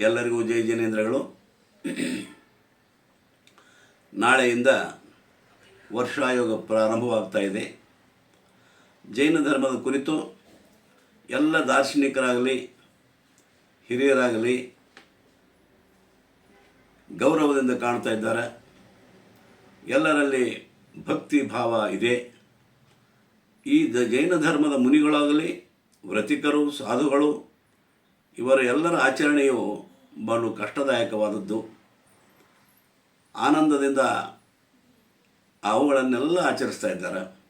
ಎಲ್ಲರಿಗೂ ಜೈ ಜಿನೇಂದ್ರಗಳು. ನಾಳೆಯಿಂದ ವರ್ಷಾಯೋಗ ಪ್ರಾರಂಭವಾಗ್ತಾ ಇದೆ. ಜೈನ ಧರ್ಮದ ಕುರಿತು ಎಲ್ಲ ದಾರ್ಶನಿಕರಾಗಲಿ, ಹಿರಿಯರಾಗಲಿ ಗೌರವದಿಂದ ಕಾಣ್ತಾ ಇದ್ದಾರೆ. ಎಲ್ಲರಲ್ಲಿ ಭಕ್ತಿ ಭಾವ ಇದೆ. ಈ ದ ಜೈನ ಧರ್ಮದ ಮುನಿಗಳಾಗಲಿ, ವ್ರತಿಕರು, ಸಾಧುಗಳು ಇವರ ಎಲ್ಲರ ಆಚರಣೆಯು ಬಲು ಕಷ್ಟದಾಯಕವಾದದ್ದು. ಆನಂದದಿಂದ ಅವುಗಳನ್ನೆಲ್ಲ ಆಚರಿಸ್ತಾ ಇದ್ದಾರೆ.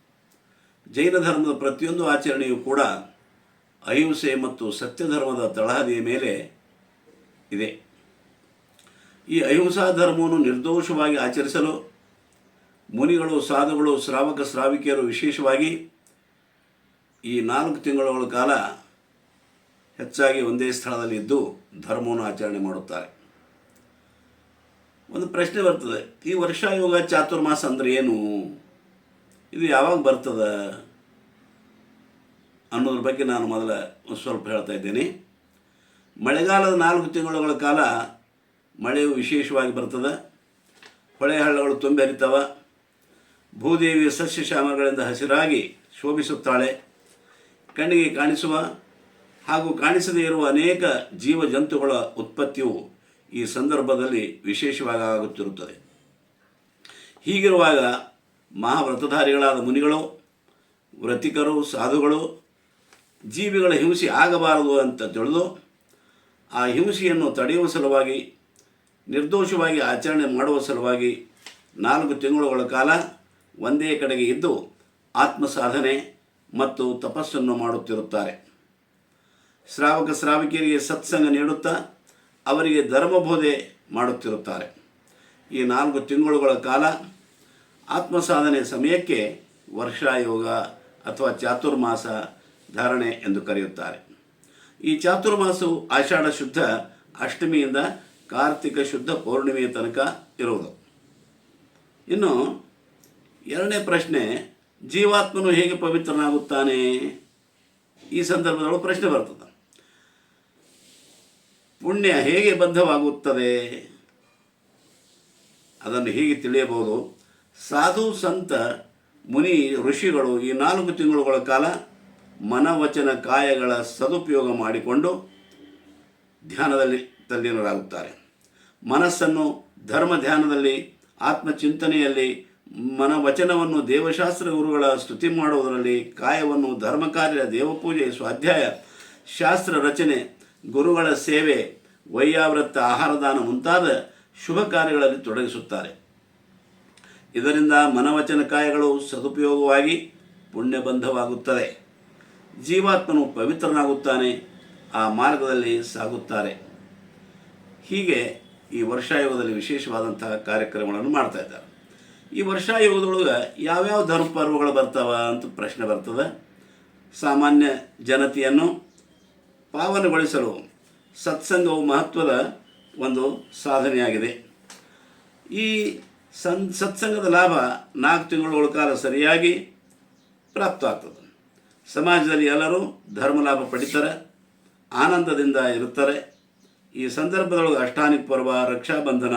ಜೈನ ಧರ್ಮದ ಪ್ರತಿಯೊಂದು ಆಚರಣೆಯು ಕೂಡ ಅಹಿಂಸೆ ಮತ್ತು ಸತ್ಯ ಧರ್ಮದ ತಳಹದಿಯ ಮೇಲೆ ಇದೆ. ಈ ಅಹಿಂಸಾ ಧರ್ಮವನ್ನು ನಿರ್ದೋಷವಾಗಿ ಆಚರಿಸಲು ಮುನಿಗಳು, ಸಾಧುಗಳು, ಶ್ರಾವಕ, ಶ್ರಾವಿಕೆಯರು ವಿಶೇಷವಾಗಿ ಈ ನಾಲ್ಕು ತಿಂಗಳುಗಳ ಕಾಲ ಹೆಚ್ಚಾಗಿ ಒಂದೇ ಸ್ಥಳದಲ್ಲಿ ಇದ್ದು ಧರ್ಮವನ್ನು ಆಚರಣೆ ಮಾಡುತ್ತಾರೆ. ಒಂದು ಪ್ರಶ್ನೆ ಬರ್ತದೆ, ಈ ವರ್ಷಾಯೋಗ ಚಾತುರ್ಮಾಸ ಅಂದರೆ ಏನು? ಇದು ಯಾವಾಗ ಬರ್ತದೆ? ಅನ್ನೋದ್ರ ಬಗ್ಗೆ ನಾನು ಮೊದಲ ಸ್ವಲ್ಪ ಹೇಳ್ತಾ ಇದ್ದೇನೆ. ಮಳೆಗಾಲದ ನಾಲ್ಕು ತಿಂಗಳುಗಳ ಕಾಲ ಮಳೆಯು ವಿಶೇಷವಾಗಿ ಬರ್ತದೆ. ಹೊಳೆ ಹಳ್ಳಗಳು ತುಂಬಿ ಹರಿತವ. ಭೂದೇವಿಯ ಸಸ್ಯ ಶ್ಯಾಮಗಳಿಂದ ಹಸಿರಾಗಿ ಶೋಭಿಸುತ್ತಾಳೆ. ಕಣ್ಣಿಗೆ ಕಾಣಿಸುವ. ಹಾಗೂ ಕಾಣಿಸದೇ ಇರುವ ಅನೇಕ ಜೀವ ಜಂತುಗಳ ಉತ್ಪತ್ತಿಯು ಈ ಸಂದರ್ಭದಲ್ಲಿ ವಿಶೇಷವಾಗಿ ಆಗುತ್ತಿರುತ್ತದೆ. ಹೀಗಿರುವಾಗ ಮಹಾವ್ರತಧಾರಿಗಳಾದ ಮುನಿಗಳು, ವ್ರತಿಕರು, ಸಾಧುಗಳು ಜೀವಿಗಳ ಹಿಂಸೆ ಆಗಬಾರದು ಅಂತ ತಿಳಿದು ಆ ಹಿಂಸೆಯನ್ನು ತಡೆಯುವ ಸಲುವಾಗಿ, ನಿರ್ದೋಷವಾಗಿ ಆಚರಣೆ ಮಾಡುವ ಸಲುವಾಗಿ ನಾಲ್ಕು ತಿಂಗಳುಗಳ ಕಾಲ ಒಂದೇ ಕಡೆಗೆ ಇದ್ದು ಆತ್ಮ ಸಾಧನೆ ಮತ್ತು ತಪಸ್ಸನ್ನು ಮಾಡುತ್ತಿರುತ್ತಾರೆ. ಶ್ರಾವಕ ಶ್ರಾವಕಿಯರಿಗೆ ಸತ್ಸಂಗ ನೀಡುತ್ತಾ ಅವರಿಗೆ ಧರ್ಮಬೋಧೆ ಮಾಡುತ್ತಿರುತ್ತಾರೆ. ಈ ನಾಲ್ಕು ತಿಂಗಳುಗಳ ಕಾಲ ಆತ್ಮ ಸಾಧನೆ ಸಮಯಕ್ಕೆ ವರ್ಷಾಯೋಗ ಅಥವಾ ಚಾತುರ್ಮಾಸ ಧಾರಣೆ ಎಂದು ಕರೆಯುತ್ತಾರೆ. ಈ ಚಾತುರ್ಮಾಸವು ಆಷಾಢ ಶುದ್ಧ ಅಷ್ಟಮಿಯಿಂದ ಕಾರ್ತಿಕ ಶುದ್ಧ ಪೌರ್ಣಿಮೆಯ ತನಕ ಇರುವುದು. ಇನ್ನು ಎರಡನೇ ಪ್ರಶ್ನೆ, ಜೀವಾತ್ಮನು ಹೇಗೆ ಪವಿತ್ರನಾಗುತ್ತಾನೆ? ಈ ಸಂದರ್ಭದೊಳಗೆ ಪ್ರಶ್ನೆ ಬರ್ತದೆ. ಪುಣ್ಯ ಹೇಗೆ ಬದ್ಧವಾಗುತ್ತದೆ ಅದನ್ನು ಹೇಗೆ ತಿಳಿಯಬಹುದು? ಸಾಧು ಸಂತ, ಮುನಿ, ಋಷಿಗಳು ಈ ನಾಲ್ಕು ತಿಂಗಳುಗಳ ಕಾಲ ಮನವಚನ ಕಾಯಗಳ ಸದುಪಯೋಗ ಮಾಡಿಕೊಂಡು ಧ್ಯಾನದಲ್ಲಿ ತಲ್ಲೀನರಾಗುತ್ತಾರೆ. ಮನಸ್ಸನ್ನು ಧರ್ಮ ಧ್ಯಾನದಲ್ಲಿ, ಆತ್ಮಚಿಂತನೆಯಲ್ಲಿ, ಮನವಚನವನ್ನು ದೇವಶಾಸ್ತ್ರ ಗುರುಗಳ ಸ್ತುತಿ ಮಾಡುವುದರಲ್ಲಿ, ಕಾಯವನ್ನು ಧರ್ಮ ಕಾರ್ಯ ದೇವಪೂಜೆ, ಸ್ವಾಧ್ಯಾಯ, ಶಾಸ್ತ್ರ ರಚನೆ ಗುರುಗಳ ಸೇವೆ ವೈಯಾವೃತ್ತ ಆಹಾರದಾನ ಮುಂತಾದ ಶುಭ ಕಾರ್ಯಗಳಲ್ಲಿ ತೊಡಗಿಸುತ್ತಾರೆ. ಇದರಿಂದ ಮನವಚನ ಕಾಯಗಳು ಸದುಪಯೋಗವಾಗಿ ಪುಣ್ಯಬಂಧವಾಗುತ್ತದೆ ಜೀವಾತ್ಮನು ಪವಿತ್ರನಾಗುತ್ತಾನೆ, ಆ ಮಾರ್ಗದಲ್ಲಿ ಸಾಗುತ್ತಾರೆ. ಹೀಗೆ ಈ ವರ್ಷಾಯೋಗದಲ್ಲಿ ವಿಶೇಷವಾದಂತಹ ಕಾರ್ಯಕ್ರಮಗಳನ್ನು ಮಾಡ್ತಾ ಇದ್ದಾರೆ. ಈ ವರ್ಷಾಯೋಗದೊಳಗೆ ಯಾವ್ಯಾವ ಧರ್ಮ ಪರ್ವಗಳು ಬರ್ತಾವ ಅಂತ ಪ್ರಶ್ನೆ ಬರ್ತದೆ. ಸಾಮಾನ್ಯ ಜನತೆಯನ್ನು ಪಾವನಗೊಳಿಸಲು ಸತ್ಸಂಗವು ಮಹತ್ವದ ಒಂದು ಸಾಧನೆಯಾಗಿದೆ. ಈ ಸನ್ ಸತ್ಸಂಗದ ಲಾಭ ನಾಲ್ಕು ತಿಂಗಳ ಕಾಲ ಸರಿಯಾಗಿ ಪ್ರಾಪ್ತವಾಗ್ತದೆ. ಸಮಾಜದಲ್ಲಿ ಎಲ್ಲರೂ ಧರ್ಮ ಲಾಭ ಪಡಿತಾರೆ, ಆನಂದದಿಂದ ಇರುತ್ತಾರೆ. ಈ ಸಂದರ್ಭದೊಳಗೆ ಅಷ್ಟಾನಿ ಪರ್ವ, ರಕ್ಷಾಬಂಧನ,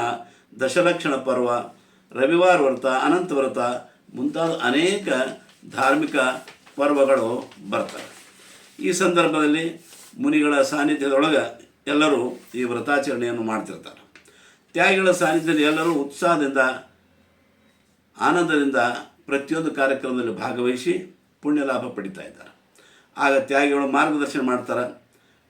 ದಶಲಕ್ಷಣ ಪರ್ವ, ರವಿವಾರ ವ್ರತ, ಅನಂತ ವ್ರತ ಮುಂತಾದ ಅನೇಕ ಧಾರ್ಮಿಕ ಪರ್ವಗಳು ಬರ್ತವೆ. ಈ ಸಂದರ್ಭದಲ್ಲಿ ಮುನಿಗಳ ಸಾನ್ನಿಧ್ಯದೊಳಗೆ ಎಲ್ಲರೂ ಈ ವ್ರತಾಚರಣೆಯನ್ನು ಮಾಡ್ತಿರ್ತಾರೆ. ತ್ಯಾಗಿಗಳ ಸಾನ್ನಿಧ್ಯದಲ್ಲಿ ಎಲ್ಲರೂ ಉತ್ಸಾಹದಿಂದ, ಆನಂದದಿಂದ ಪ್ರತಿಯೊಂದು ಕಾರ್ಯಕ್ರಮದಲ್ಲಿ ಭಾಗವಹಿಸಿ ಪುಣ್ಯ ಲಾಭ ಪಡಿತಾ ಇದ್ದಾರೆ. ಆಗ ತ್ಯಾಗಿಗಳು ಮಾರ್ಗದರ್ಶನ ಮಾಡ್ತಾರೆ,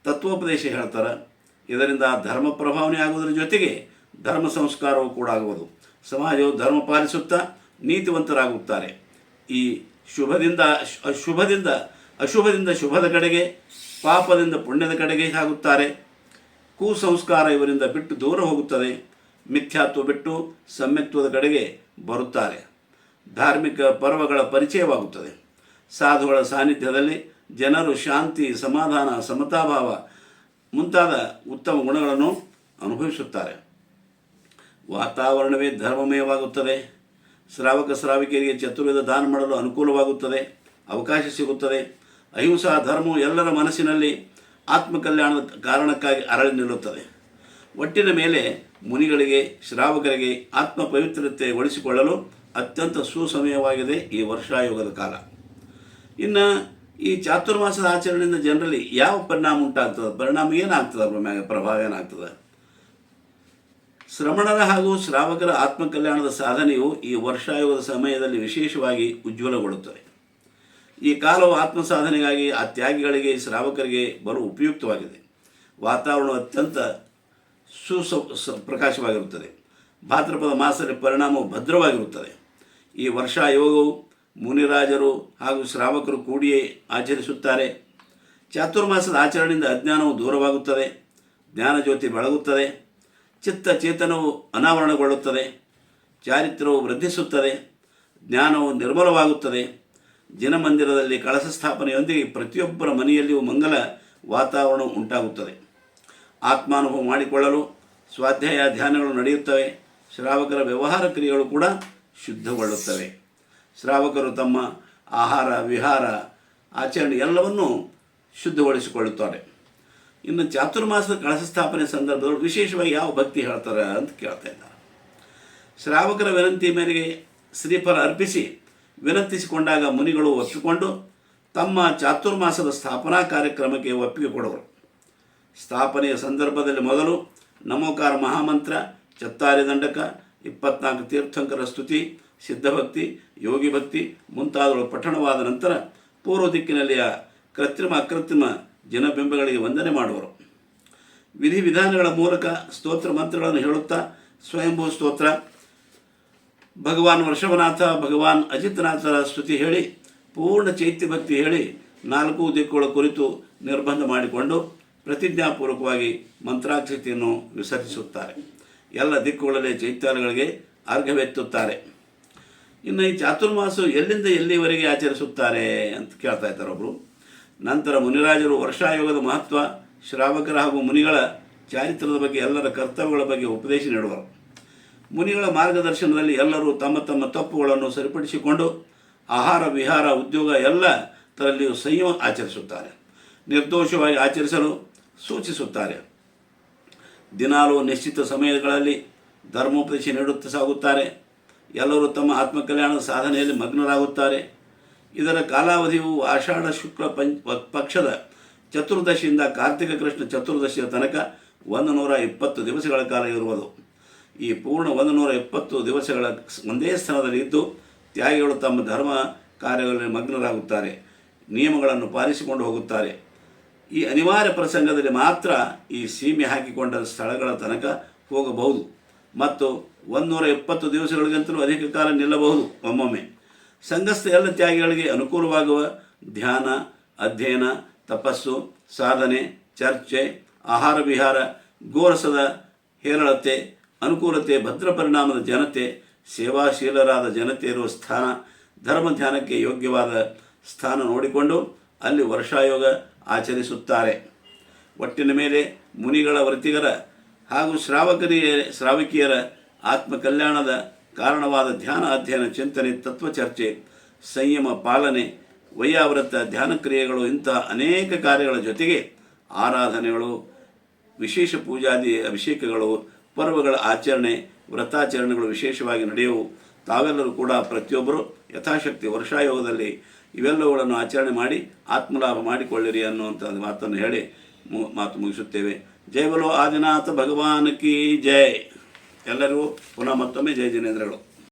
ತತ್ವೋಪದೇಶ ಹೇಳ್ತಾರೆ. ಇದರಿಂದ ಧರ್ಮ ಪ್ರಭಾವನೆ ಆಗುವುದರ ಜೊತೆಗೆ ಧರ್ಮ ಸಂಸ್ಕಾರವೂ ಕೂಡ ಆಗುವುದು. ಸಮಾಜವು ಧರ್ಮ ಪಾಲಿಸುತ್ತಾ ನೀತಿವಂತರಾಗುತ್ತಾರೆ. ಈ ಶುಭದಿಂದ, ಅಶುಭದಿಂದ ಅಶುಭದಿಂದ ಶುಭದ ಕಡೆಗೆ ಪಾಪದಿಂದ ಪುಣ್ಯದ ಕಡೆಗೆ ಸಾಗುತ್ತಾರೆ. ಕುಸಂಸ್ಕಾರ ಇವರಿಂದ ಬಿಟ್ಟು ದೂರ ಹೋಗುತ್ತದೆ. ಮಿಥ್ಯಾತ್ವ ಬಿಟ್ಟು ಸಮ್ಯತ್ವದ ಕಡೆಗೆ ಬರುತ್ತಾರೆ. ಧಾರ್ಮಿಕ ಪರ್ವಗಳ ಪರಿಚಯವಾಗುತ್ತದೆ. ಸಾಧುಗಳ ಸಾನ್ನಿಧ್ಯದಲ್ಲಿ ಜನರು ಶಾಂತಿ, ಸಮಾಧಾನ, ಸಮತಾಭಾವ ಮುಂತಾದ ಉತ್ತಮ ಗುಣಗಳನ್ನು ಅನುಭವಿಸುತ್ತಾರೆ. ವಾತಾವರಣವೇ ಧರ್ಮಮಯವಾಗುತ್ತದೆ. ಶ್ರಾವಕ ಶ್ರಾವಿಕರಿಗೆ ಚತುರ್ವೇದ ದಾನ ಮಾಡಲು ಅನುಕೂಲವಾಗುತ್ತದೆ. ಅವಕಾಶ ಸಿಗುತ್ತದೆ. ಅಹಿಂಸಾ ಧರ್ಮವು ಎಲ್ಲರ ಮನಸ್ಸಿನಲ್ಲಿ ಆತ್ಮಕಲ್ಯಾಣದ ಕಾರಣಕ್ಕಾಗಿ ಅರಳಿ ನಿಲ್ಲುತ್ತದೆ. ಒಟ್ಟಿನ ಮೇಲೆ ಮುನಿಗಳಿಗೆ, ಶ್ರಾವಕರಿಗೆ ಆತ್ಮ ಪವಿತ್ರತೆ ಉಳಿಸಿಕೊಳ್ಳಲು ಅತ್ಯಂತ ಸುಸಮಯವಾಗಿದೆ ಈ ವರ್ಷಾಯೋಗದ ಕಾಲ. ಇನ್ನು ಈ ಚಾತುರ್ಮಾಸದ ಆಚರಣೆಯಿಂದ ಜನರಲ್ಲಿ ಯಾವ ಪರಿಣಾಮ ಉಂಟಾಗ್ತದೆ? ಪರಿಣಾಮ ಏನಾಗ್ತದೆ? ಅದ್ರ ಮ್ಯಾಗ ಪ್ರಭಾವ ಏನಾಗ್ತದೆ? ಶ್ರಮಣರ ಹಾಗೂ ಶ್ರಾವಕರ ಆತ್ಮಕಲ್ಯಾಣದ ಸಾಧನೆಯು ಈ ವರ್ಷಾಯೋಗದ ಸಮಯದಲ್ಲಿ ವಿಶೇಷವಾಗಿ ಉಜ್ವಲಗೊಳ್ಳುತ್ತದೆ. ಈ ಕಾಲವು ಆತ್ಮ ಸಾಧನೆಗಾಗಿ ಆ ತ್ಯಾಗಿಗಳಿಗೆ ಶ್ರಾವಕರಿಗೆ ಬಲು ಉಪಯುಕ್ತವಾಗಿದೆ. ವಾತಾವರಣ ಅತ್ಯಂತ ಸುಸ ಪ್ರಕಾಶವಾಗಿರುತ್ತದೆ. ಭಾದ್ರಪದ ಮಾಸದ ಪರಿಣಾಮವು ಭದ್ರವಾಗಿರುತ್ತದೆ. ಈ ವರ್ಷ ಯೋಗವು ಮುನಿರಾಜರು ಹಾಗೂ ಶ್ರಾವಕರು ಕೂಡಿಯೇ ಆಚರಿಸುತ್ತಾರೆ. ಚಾತುರ್ಮಾಸದ ಆಚರಣೆಯಿಂದ ಅಜ್ಞಾನವು ದೂರವಾಗುತ್ತದೆ. ಜ್ಞಾನಜ್ಯೋತಿ ಬೆಳಗುತ್ತದೆ. ಚಿತ್ತ ಚೇತನವು ಅನಾವರಣಗೊಳ್ಳುತ್ತದೆ. ಚಾರಿತ್ರ್ಯವು ವೃದ್ಧಿಸುತ್ತದೆ. ಜ್ಞಾನವು ನಿರ್ಮಲವಾಗುತ್ತದೆ. ಜನಮಂದಿರದಲ್ಲಿ ಕಳಸ ಸ್ಥಾಪನೆಯೊಂದಿಗೆ ಪ್ರತಿಯೊಬ್ಬರ ಮನೆಯಲ್ಲಿಯೂ ಮಂಗಲ ವಾತಾವರಣ ಉಂಟಾಗುತ್ತದೆ. ಆತ್ಮಾನುಭವ ಮಾಡಿಕೊಳ್ಳಲು ಸ್ವಾಧ್ಯಾಯ ಧ್ಯಾನಗಳು ನಡೆಯುತ್ತವೆ. ಶ್ರಾವಕರ ವ್ಯವಹಾರ ಕ್ರಿಯೆಗಳು ಕೂಡ ಶುದ್ಧಗೊಳ್ಳುತ್ತವೆ. ಶ್ರಾವಕರು ತಮ್ಮ ಆಹಾರ, ವಿಹಾರ, ಆಚರಣೆ ಎಲ್ಲವನ್ನೂ ಶುದ್ಧಗೊಳಿಸಿಕೊಳ್ಳುತ್ತಾರೆ. ಇನ್ನು ಚಾತುರ್ಮಾಸದ ಕಳಸ ಸ್ಥಾಪನೆ ಸಂದರ್ಭದಲ್ಲಿ ವಿಶೇಷವಾಗಿ ಯಾವ ಭಕ್ತಿ ಹೇಳ್ತಾರೆ ಅಂತ ಕೇಳ್ತಾ ಇದ್ದಾರೆ. ಶ್ರಾವಕರ ವಿನಂತಿ ಮೇರೆಗೆ ಶ್ರೀಫಲ ಅರ್ಪಿಸಿ ವಿನಂತಿಸಿಕೊಂಡಾಗ ಮುನಿಗಳು ಒಪ್ಪಿಕೊಂಡು ತಮ್ಮ ಚಾತುರ್ಮಾಸದ ಸ್ಥಾಪನಾ ಕಾರ್ಯಕ್ರಮಕ್ಕೆ ಒಪ್ಪಿಗೆ ಕೊಡುವರು ಸ್ಥಾಪನೆಯ ಸಂದರ್ಭದಲ್ಲಿ ಮೊದಲು ನಮೋಕಾರ ಮಹಾಮಂತ್ರ, ಚತ್ತಾರಿ ದಂಡಕ, ಇಪ್ಪತ್ನಾಲ್ಕು ತೀರ್ಥಂಕರ ಸ್ತುತಿ, ಸಿದ್ಧಭಕ್ತಿ, ಯೋಗಿ ಭಕ್ತಿ ಮುಂತಾದವುಗಳು ಪಠಣವಾದ ನಂತರ ಪೂರ್ವ ದಿಕ್ಕಿನಲ್ಲಿಯ ಕೃತ್ರಿಮ ಅಕೃತ್ರಿಮ ಜನಬಿಂಬಗಳಿಗೆ ವಂದನೆ ಮಾಡುವರು. ವಿಧಿವಿಧಾನಗಳ ಮೂಲಕ ಸ್ತೋತ್ರ ಮಂತ್ರಗಳನ್ನು ಹೇಳುತ್ತಾ ಸ್ವಯಂಭೂ ಸ್ತೋತ್ರ ಭಗವಾನ್ ವೃಷಭನಾಥ, ಭಗವಾನ್ ಅಜಿತನಾಥರ ಸ್ತುತಿ ಹೇಳಿ, ಪೂರ್ಣ ಚೈತ್ಯ ಭಕ್ತಿ ಹೇಳಿ ನಾಲ್ಕು ದಿಕ್ಕುಗಳ ಕುರಿತು ನಿರ್ಬಂಧ ಮಾಡಿಕೊಂಡು ಪ್ರತಿಜ್ಞಾಪೂರ್ವಕವಾಗಿ ಮಂತ್ರಾಕ್ಷತೆಯನ್ನು ವಿಸರ್ಜಿಸುತ್ತಾರೆ. ಎಲ್ಲ ದಿಕ್ಕುಗಳಲ್ಲಿ ಚೈತ್ಯಗಳಿಗೆ ಅರ್ಘವೆತ್ತುತ್ತಾರೆ ಇನ್ನು ಈ ಚಾತುರ್ಮಾಸ ಎಲ್ಲಿಂದ ಎಲ್ಲಿವರೆಗೆ ಆಚರಿಸುತ್ತಾರೆ ಅಂತ ಕೇಳ್ತಾ ಇದ್ದಾರೆ ಒಬ್ಬರು ನಂತರ ಮುನಿರಾಜರು ವರ್ಷಾಯೋಗದ ಮಹತ್ವ, ಶ್ರಾವಕರ ಹಾಗೂ ಮುನಿಗಳ ಚಾರಿತ್ರದ ಬಗ್ಗೆ ಎಲ್ಲರ ಕರ್ತವ್ಯಗಳ ಬಗ್ಗೆ ಉಪದೇಶ ನೀಡುವರು. ಮುನಿಗಳ ಮಾರ್ಗದರ್ಶನದಲ್ಲಿ ಎಲ್ಲರೂ ತಮ್ಮ ತಮ್ಮ ತಪ್ಪುಗಳನ್ನು ಸರಿಪಡಿಸಿಕೊಂಡು ಆಹಾರ, ವಿಹಾರ, ಉದ್ಯೋಗ ಎಲ್ಲ ತರಲ್ಲಿಯೂ ಸಂಯಮ ಆಚರಿಸುತ್ತಾರೆ. ನಿರ್ದೋಷವಾಗಿ ಆಚರಿಸಲು ಸೂಚಿಸುತ್ತಾರೆ. ದಿನಾಲು ನಿಶ್ಚಿತ ಸಮಯಗಳಲ್ಲಿ ಧರ್ಮೋಪದೇಶ ನೀಡುತ್ತಾ ಸಾಗುತ್ತಾರೆ. ಎಲ್ಲರೂ ತಮ್ಮ ಆತ್ಮಕಲ್ಯಾಣದ ಸಾಧನೆಯಲ್ಲಿ ಮಗ್ನರಾಗುತ್ತಾರೆ. ಇದರ ಕಾಲಾವಧಿಯು ಆಷಾಢ ಶುಕ್ಲ ಪಂಚ ಪಕ್ಷದ ಚತುರ್ದಶಿಯಿಂದ ಕಾರ್ತಿಕ ಕೃಷ್ಣ ಚತುರ್ದಶಿಯ ತನಕ ಒಂದು ನೂರ ಇಪ್ಪತ್ತು ದಿವಸಗಳ ಕಾಲ ಇರುವುದು. ಈ ಪೂರ್ಣ ಒಂದು ನೂರ ಎಪ್ಪತ್ತು ದಿವಸಗಳ ಒಂದೇ ಸ್ಥಳದಲ್ಲಿ ಇದ್ದು ತ್ಯಾಗಿಗಳು ತಮ್ಮ ಧರ್ಮ ಕಾರ್ಯಗಳಲ್ಲಿ ಮಗ್ನರಾಗುತ್ತಾರೆ, ನಿಯಮಗಳನ್ನು ಪಾಲಿಸಿಕೊಂಡು ಹೋಗುತ್ತಾರೆ. ಈ ಅನಿವಾರ್ಯ ಪ್ರಸಂಗದಲ್ಲಿ ಮಾತ್ರ ಈ ಸೀಮೆ ಹಾಕಿಕೊಂಡ ಸ್ಥಳಗಳ ತನಕ ಹೋಗಬಹುದು. ಮತ್ತು ಒಂದೂರ ಎಪ್ಪತ್ತು ದಿವಸಗಳಿಗಿಂತಲೂ ಅಧಿಕ ಕಾಲ ನಿಲ್ಲಬಹುದು ಒಮ್ಮೊಮ್ಮೆ. ಸಂಘಸ್ಥ ಎಲ್ಲ ತ್ಯಾಗಿಗಳಿಗೆ ಅನುಕೂಲವಾಗುವ ಧ್ಯಾನ, ಅಧ್ಯಯನ, ತಪಸ್ಸು, ಸಾಧನೆ, ಚರ್ಚೆ, ಆಹಾರ ವಿಹಾರ, ಗೋರಸದ ಹೇರಳತೆ ಅನುಕೂಲತೆ, ಭದ್ರ ಪರಿಣಾಮದ ಜನತೆ, ಸೇವಾಶೀಲರಾದ ಜನತೆ ಇರುವ ಸ್ಥಾನ, ಧರ್ಮ ಧ್ಯಾನಕ್ಕೆ ಯೋಗ್ಯವಾದ ಸ್ಥಾನ ನೋಡಿಕೊಂಡು ಅಲ್ಲಿ ವರ್ಷಾಯೋಗ ಆಚರಿಸುತ್ತಾರೆ. ಒಟ್ಟಿನ ಮೇಲೆ ಮುನಿಗಳ ವೃತ್ತಿಗರ ಹಾಗೂ ಶ್ರಾವಕರಿಯ, ಶ್ರಾವಕಿಯರ ಆತ್ಮಕಲ್ಯಾಣದ ಕಾರಣವಾದ ಧ್ಯಾನ ಅಧ್ಯಯನ, ಚಿಂತನೆ, ತತ್ವಚರ್ಚೆ, ಸಂಯಮ, ಪಾಲನೆ ವಯ್ಯಾವೃತ್ತ ಧ್ಯಾನ ಕ್ರಿಯೆಗಳು ಇಂತಹ ಅನೇಕ ಕಾರ್ಯಗಳ ಜೊತೆಗೆ ಆರಾಧನೆಗಳು, ವಿಶೇಷ ಪೂಜಾದಿ ಅಭಿಷೇಕಗಳು ಪರ್ವಗಳ ಆಚರಣೆ, ವ್ರತಾಚರಣೆಗಳು ವಿಶೇಷವಾಗಿ ನಡೆಯುವು. ತಾವೆಲ್ಲರೂ ಕೂಡ ಪ್ರತಿಯೊಬ್ಬರು ಯಥಾಶಕ್ತಿ ವರ್ಷಾಯೋಗದಲ್ಲಿ ಇವೆಲ್ಲವುಗಳನ್ನು ಆಚರಣೆ ಮಾಡಿ ಆತ್ಮಲಾಭ ಮಾಡಿಕೊಳ್ಳಿರಿ ಅನ್ನುವಂಥ ಮಾತನ್ನು ಹೇಳಿ ಮಾತು ಮುಗಿಸುತ್ತೇವೆ. ಜೈ ಬಲೋ ಆದಿನಾಥ ಭಗವಾನ್ ಕಿ ಜೈ. ಎಲ್ಲರಿಗೂ ಪುನಃ ಮತ್ತೊಮ್ಮೆ ಜೈ ಜಿನೇಂದ್ರಗಳು.